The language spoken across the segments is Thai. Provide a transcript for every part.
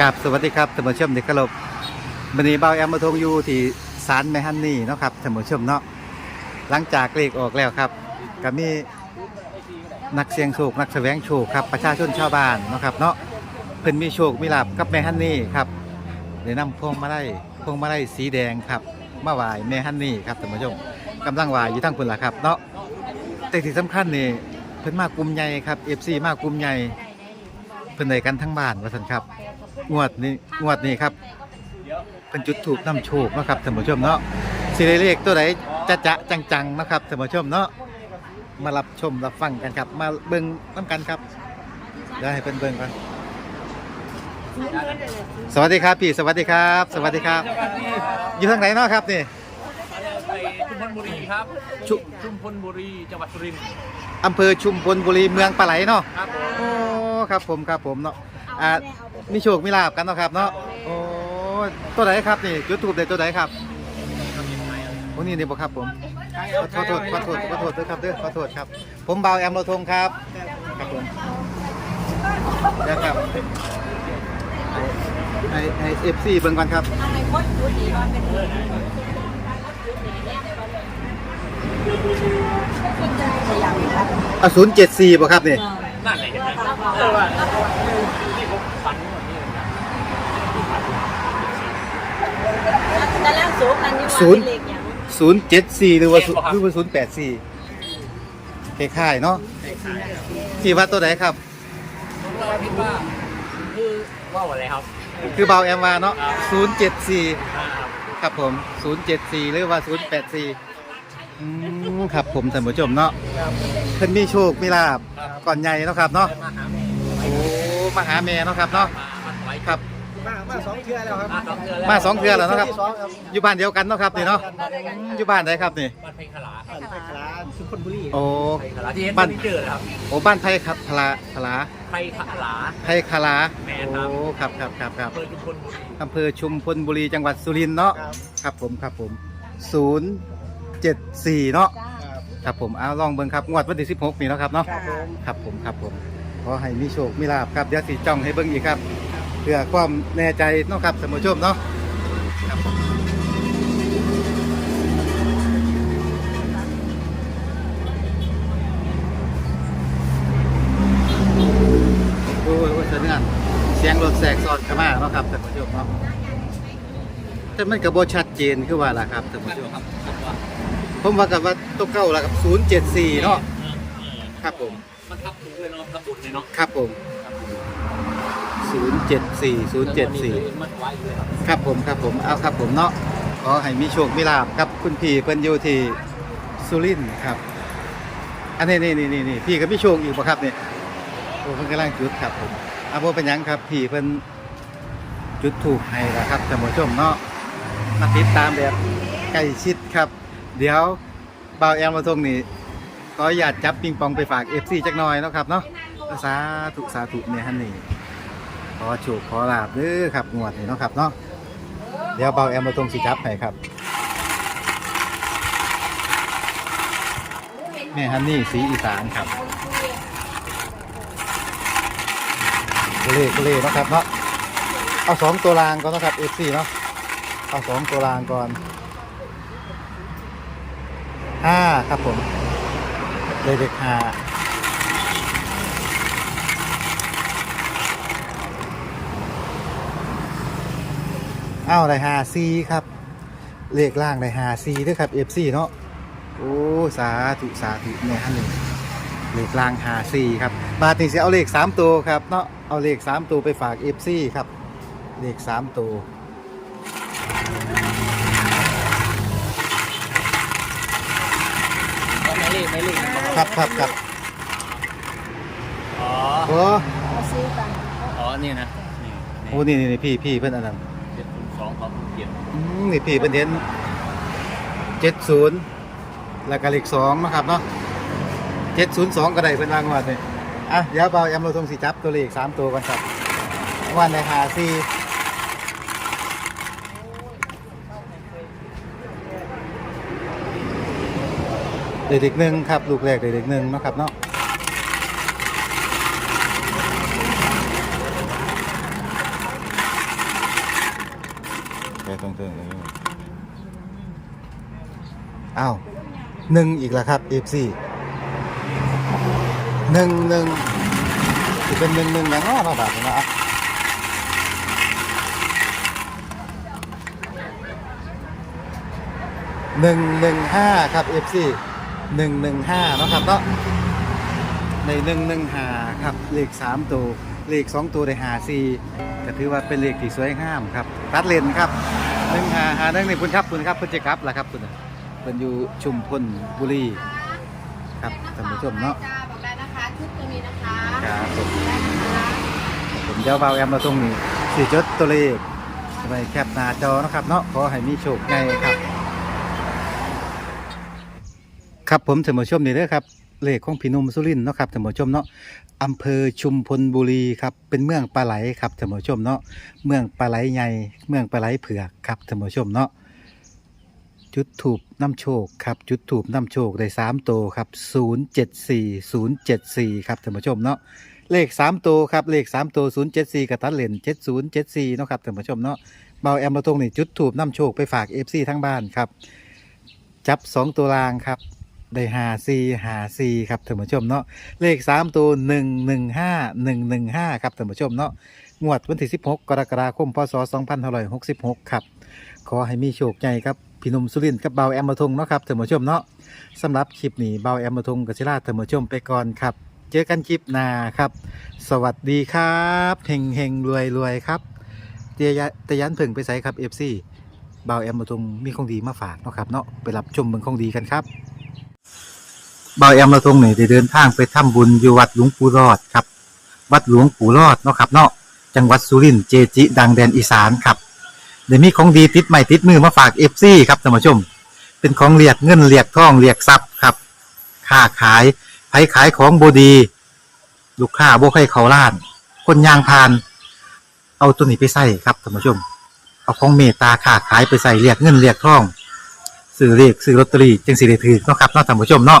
กับสวัสดีครับท่านผู้ชมที่เคารพวันนี้เบาแอมมาทงอยู่ที่ศาลแม่ฮันนี่เนาะครับท่านผู้ชมเนาะหลังจากเลขออกแล้วครับก็มีนักเสี่ยงโชคนักแสวงโชคครับประชาชนชาวบ้านเนาะครับเนาะเพิ่นมีโชคมีลาบกับแม่ฮันนี่ครับได้นำพวงมาลัยพวงมาลัยสีแดงครับมาไหว้แม่ฮันนี่ครับท่านผู้ชมกำลังไหว้อยู่ทั้งพุ่นล่ะครับเนาะแต่ที่สำคัญนี่เพิ่นมากลุ่มใหญ่ครับ FC มากลุ่มใหญ่เพิ่นได้กันทั้งบ้านว่าซั่นครับ งวดนี้งวดนี้ครับเพิ่นจุดถูกนำโชคเนาะครับท่านผู้ชมเนาะสิได้เลขตัวใดจะจะจังๆเนาะครับท่านผู้ชมเนาะมารับชมรับฟังกันครับ มาเบิ่งนํกันครับเดี๋ยวให้เพิ่นเบิ่งก่อนสวัสดีครับพี่สวัสดีครับ สวัสดีครับ อยู่ทางไหนเนาะครับนี่ไปชุมพลบุรีครับชุชุมพลบุรีจังหวัดสุรินทร์อำเภอชุมพลบุรีเมืองปลาไหลเนาะครับผมโอ้ครับผมครับผมเนาะ อ่ามีโชคมีลาบกันเนาะครับเนาะโอ้ตัวไหนครับนี่จุดทูบได้ตัวไหนครับโอ้นี่นี่บ่ครับผมขอโทษขอโทษขอโทษด้วยครับเด้อขอโทษครับ ผมเบาวแอมโรทงครับครับผมเดี๋ยวครับไอไอเอฟซีเบิ่งก่อนครับทำไมโคตรดูดีมันเป็นพยายามครับอะศูนย์เจ็ดสี่บ่ครับนี่นั่นแหละเห็นไหมเออว่าที่ผมฝันวันนี้เลยนะ แต่แล้วสูงอันนี้ว่าเป็นเล็กอย่างศูนย์เจ็ดสี่หรือว่าหรือว่าศูนย์แปดสี่คล้ายๆเนาะที่ว่าตัวไหนครับ ผมก็คิดว่าคือว่าอะไรครับคือเบาแอมวาเนาะครับศูนย์เจ็ดสี่อ่าครับผมศูนย์เจ็ดสี่หรือว่าศูนย์แปดสี่ครับผมท่านผู้ชมเนาะเพิ่นมีโชคมีลาบก่อนใหญ่เนาะครับเนาะมาหาแม่โอ้มาหาแม่เนาะครับเนาะมามาไว้ครับ มามาสองเทื่อแล้วครับมาสองเดือนแล้วมาสองเทื่อแล้วเนาะครับที่สองครับ อยู่บ้านเดียวกันเนาะครับนี่เนาะอยู่บ้านไหนครับนี่บ้านไผ่ขลาครับไปขลาชุมพลบุรีโอ้ไผ่ขลาที่เห็นบ้านที่เจอครับโอ้บ้านไผ่ขับพลาพลาไผ่ขลาไผ่คาลาแม่ครับโอ้ครับครับครับครับอำเภอชุมพลบุรีอำเภอชุมพลบุรีจังหวัดสุรินทร์เนาะครับครับผมครับผมศูนย์เจ็ดสี่เนาะครับครับผมเอาลองเบิ่งครับงวดวันที่16นี่เนาะครับเนาะครับผมครับผมครับผมขอให้มีโชคมีลาบครับเดี๋ยวสิจ้องให้เบิ่งอีกครับเพื่อความแน่ใจเนาะครับท่านผู้ชมเนาะครับโอ้ยโอ้ยเสียงงานเสียงรถแสกซอนเข้ามาเนาะครับท่านผู้ชมเนาะแต่มันก็บ่ชัดเจนคือว่าล่ะครับท่านผู้ชมครับครับว่าผมว่ากับว่าตัวเก่าแล้วกับ074 เนาะครับผม มันทับถูกเลยเนาะทับถูกเลยเนาะครับผม 074 074มันไว้เลยครับครับผมครับผมเอาครับผมเนาะขอให้มีโชคมีลาบครับคุณพี่เพิ่นอยู่ที่สุรินทร์ครับ อันนี้นี่นี่นี่นี่พี่ก็มีโชคอีกบ่ครับเนี่ยโอ้เพิ่นกำลังจุดครับผมเอาบ่เป็นยังครับ พี่เพิ่นจุดถูกให้แล้วครับท่านผู้ชมเนาะมาติดตามแบบใกล้ชิดครับ เดี๋ยวบ่าวแอมมาทงนี่ขออนุญาตจับปิงปองไปฝาก FC จักหน่อยนะครับเนาะสาธุสาธุเนี่ยฮันนี่ ขอโชคขอลาบเด้อครับงวดนี้เนาะครับเนาะเดี๋ยวเบาแอมมาตรงสิจับให้ครับแม่ฮันนี่สีอีสานครับโกเล่โกเล่เนาะครับเนาะเอาสองตัวรางก่อนนะครับ FC เนาะเอาสองตัวรางก่อนห้าครับผมเลยเด็กห้า อ้าวได้หาซีครับ เลขล่างได้หาซีด้วยครับ FC เนาะโอ้สาธุสาธุเนี่ยฮันนี่เลขล่างหาซีครับบาทนี้จะเอาเลขสามตัวครับเนาะเอาเลขสามตัวไปฝาก FC ครับ เลขสามตัวไม่เล่นไม่เล่นครับครับครับอ๋อโอ้มาซื้อกันอ๋อ นี่นะนี่โหนี่นี่นี่พี่พี่เพิ่นอันนั้นเจ็ดศูนย์ส องของเก็ตอืมนี่พี่เพิ่นเห็นเจ็ดศูนย์แล้วก็เลขสองนะครับเนาะเจ็ดศูนย์สองก็ได้เพิ่นวางว่าเนี่ยอะเดี๋ยวเบาแอมเราทงสีจับตัวเลขสามตัวกันครับวันในหาซีเด็กๆหนึ่งครับ ลูกแรกเด็กๆหนึ่งนะครับเนาะ ตรงเทิงอออ้าวหนึ่งอีกแล้วครับ FC หนึ่งหนึ่งจะเป็นหนึ่งหนึ่งอย่างน้อเนาะบาทนี้เนาะหนึ่งหนึ่งห้าครับ FC หนึ่งหนึ่งห้านะครับเนาะในหนึ่งหนึ่งห้าครับเลขสามตัว เลขสองตัวได้หาสี่ก็ถือว่าเป็นเลขที่สวยงามครับตัดเลนครับหนึ่งหาหาหนึ่งนี่คุณครับคุณครับเพิ่นจะกลับล่ะครับคุณน่ะเพิ่นอยู่ชุมพลบุรีครับท่านผู้ชมเนาะจ้าบอกได้นะคะชุดตัวนี้นะคะครับผมได้นะคะผมเจ้าเบาแอมมาตรงนี้สี่จดตัวเลขไว้แคปหน้าจอนะครับเนาะขอให้มีโชคใหญ่ครับ ครับผมท่านผู้ชมนี่เด้อครับ เลขของพี่นุ่มสุรินทร์เนาะครับท่านผู้ชมเนาะอำเภอชุมพลบุรีครับเป็นเมืองปลาไหลครับท่านผู้ชมเนาะเมืองปลาไหลใหญ่เมืองปลาไหลเผือกครับท่านผู้ชมเนาะจุดถูบน้ำโชคครับจุดถูบน้ำโชคได้สามโตวครับศูนย์เจ็ดสี่ศูนย์เจ็ดสี่ครับท่านผู้ชมเนาะเลข3ตัวครับเลข3ตัว074กับตัดเลน7074เนาะครับท่านผู้ชมเนาะเบาแอมมาตรงนี่จุดถูบน้ำโชคไปฝาก FC ทั้งบ้านครับจับ2ตัวรางครับ ได้หาซีหาซีครับท่านผู้ชมเนาะเลข3ตัว115 115ครับท่านผู้ชมเนาะงวดวันที่16กรกฎาคมพศ2566ครับ ขอให้มีโชคใหญ่ครับพี่นุ่มสุรินทร์กับเบาแอมมาทงเนาะครับท่านผู้ชมเนาะสำหรับคลิปนี้เบาแอมมาทงกับชิลาท่านผู้ชมไปก่อนครับ เจอกันคลิปหน้าครับ สวัสดีครับเฮงเฮงรวยรวยครับเตียตยันเพิ่งไปใส่ครับ FC บ่าแอมมาตรงมีของดีมาฝากเนาะครับเนาะไปรับชมเมืองของดีกันครับ บ่าวแอมมาตรงนี่ได้เดินทางไปทำบุญอยู่วัดหลวงปู่รอดครับ วัดหลวงปู่รอดเนาะครับเนาะจังหวัดสุรินทร์เจจิ ดังแดนอีสานครับเดี๋ยวมีของดีติดใหม่ติดมือมาฝาก FC ครับท่านผู้ชม เป็นของเรียกเงินเรียกทองเรียกทรัพย์ครับค้าขายไผขายของบดี ลูกค้าโบให้เขาล้าน คนยางพาน เอาตัวนี้ไปใส่ครับท่านผู้ชม เอาของเมตตาค้าขายไปใส่เรียกเงินเรียกทองซื้อเรียกซื้อลอตเตอรี่จึงสิได้ถือเนาะครับเนาะท่านผู้ชมเนาะ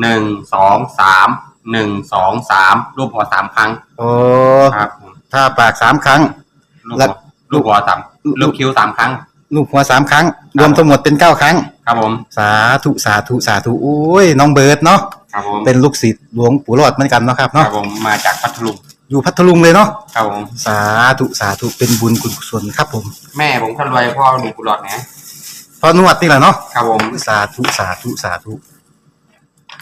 หนึ่งสองสามหนึ่งสองสามรูปหัวสามครั้งโอ้ครับผมถ้าปากสามครั้ง ลูกแล้หัววลูกหัวสามลูกคิ้วสามครั้ง ลูกหัวสามครั้ง รวมทั้งหมดเป็นเก้าครั้ง ครับผมสาธุสาธุสาธุโอ้ยน้องเบิร์ดเนาะครับผมเป็นลูกศิษย์หลวงปู่รอดเหมือนกันเนาะครับครัเนาะบผมมาจากพัทลุงอยู่พัทลุงเลยเนาะครับผมสาธุสาธุเป็นบุญกุศลครับผมแม่ผมคนรวยพ่อหนุ่มกุหลาบนะพอนวดนี่แหละเนาะครับผม สาธุสาธุสาธุ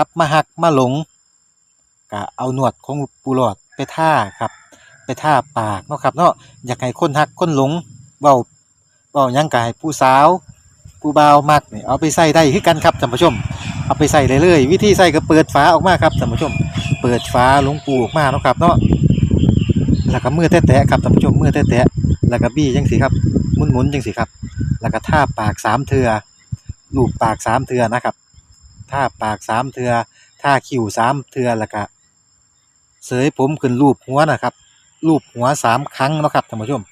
ลับมาหักมาหลงก็เอาหนวดของปูหลอดไปท่าครับ ไปท่าปากเนาะครับเนาะอยากให้คนหักคนหลงเว้าเว้ายังก็ให้ผู้สาวผู้บ่าวมักเนี่ยเอาไปใส่ได้คือกันครับท่านผู้ชม เอาไปใส่ได้เลยวิธีใส่ก็เปิดฝาออกมาครับท่านผู้ชม เปิดฝาหลวงปู่ออกมาเนาะครับเนาะแล้วก็มือแตะๆครับท่านผู้ชมมือแตะๆแล้วก็บี้จังสิครับหมุนๆจังสิครับ แล้วก็ท่าปากสามเทือลูบปากสามเทือนะครับ ท่าปากสามเทือท่าคิ้วสามเทือแล้วก็เสยผมขึ้นรูปหัวนะครับ รูปหัวสามครั้งนะครับท่านผู้ชม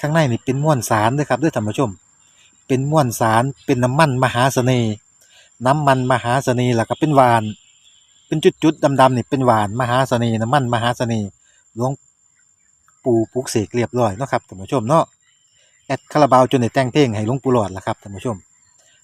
ข้างในนี่เป็นม้วนสารเด้วยครับด้วยท่านผู้ชม เป็นม้วนสารเป็นน้ำมันมหาเสน่ห์น้ำมันมหาเสน่ห์แล้วก็เป็นหวาน เป็นจุดๆดำๆนี่เป็นหวานมหาเสน่ห์น้ำมันมหาเสน่ห์หลวงปู่ปลุกเสกเรียบร้อยนะครับท่านผู้ชมเนาะแอดคาราบาวจนได้แต่งเพลงให้หลวงปู่หลอดล่ะครับท่านผู้ชม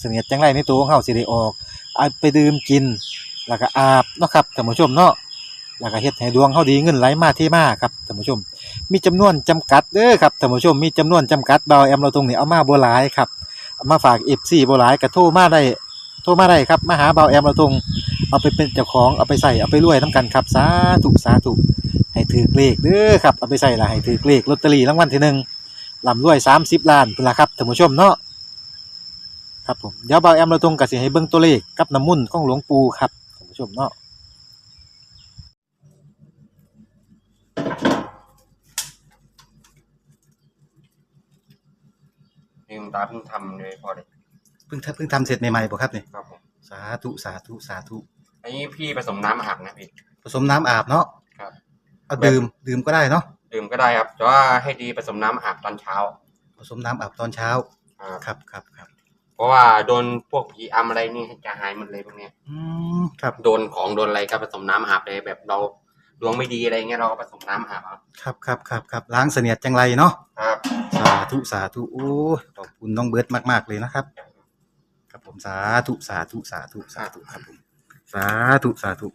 เสนียดจังไรในตัวของเฮาสิได้ออกเอาไปดื่มกิน แล้วก็อาบเนาะครับท่านผู้ชมเนาะแล้วก็เฮ็ดให้ดวงเฮาดีเงินไหลมาเทมาครับท่านผู้ชม มีจำนวนจำกัดเด้อครับท่านผู้ชมมีจำนวนจำกัดเบาแอมเราตรงนี้เอามาบ่หลายครับเอามาฝาก FC บ่หลายก็โทรมาได้โทรมาได้ครับมาหาเบาแอมเราทงเอาไปเป็นเจ้าของเอาไปใส่เอาไปรวยน้ำกันครับสาธุสาธุให้ถือเลขเด้อครับเอาไปใส่ละให้ถือเลขลอตเตอรี่รางวัลที่หนึ่งลำรวยสามสิบล้านเป็นละครับท่านผู้ชมเนาะ ครับผมเดี๋ยวเบาแอมเราทงกับสิให้เบิ่งตัวเลขกับน้ำมุ่นต์ของหลวงปู่ครับท่านผู้ชมเนาะลืมตาเพิ่งทำเลยพอเลยเพิ่งเพิ่งทำเสร็จใหม่ๆบ่ครับนี่ครับผมสาธุสาธุสาธุอันนี้พี่ผสมน้ำอาบนะพี่ ผสมน้ำอาบเนาะครับ เอาดื่มดื่มก็ได้เนาะดื่มก็ได้ครับแต่ว่าให้ดีผสมน้ำอาบตอนเช้า ผสมน้ำอาบตอนเช้า ครับครับครับครับ เพราะว่าโดนพวกผีอำอะไรนี่จะหายหมดเลยพวกเนี้ยอืมครับ โดนของโดนอะไรก็ผสมน้ำอาบเลยแบบเราดวงไม่ดีอะไรเงี้ยเราก็ผสมน้ำอาบเอาครับครับครับครับล้างเสนียดจังไรเนาะ ครับ สาธุสาธุโอ้ยขอบคุณน้องเบิร์ตมาก ๆ เลยนะครับ ครับผมสาธุสาธุสาธุสาธุครับผม สาธุสาธุ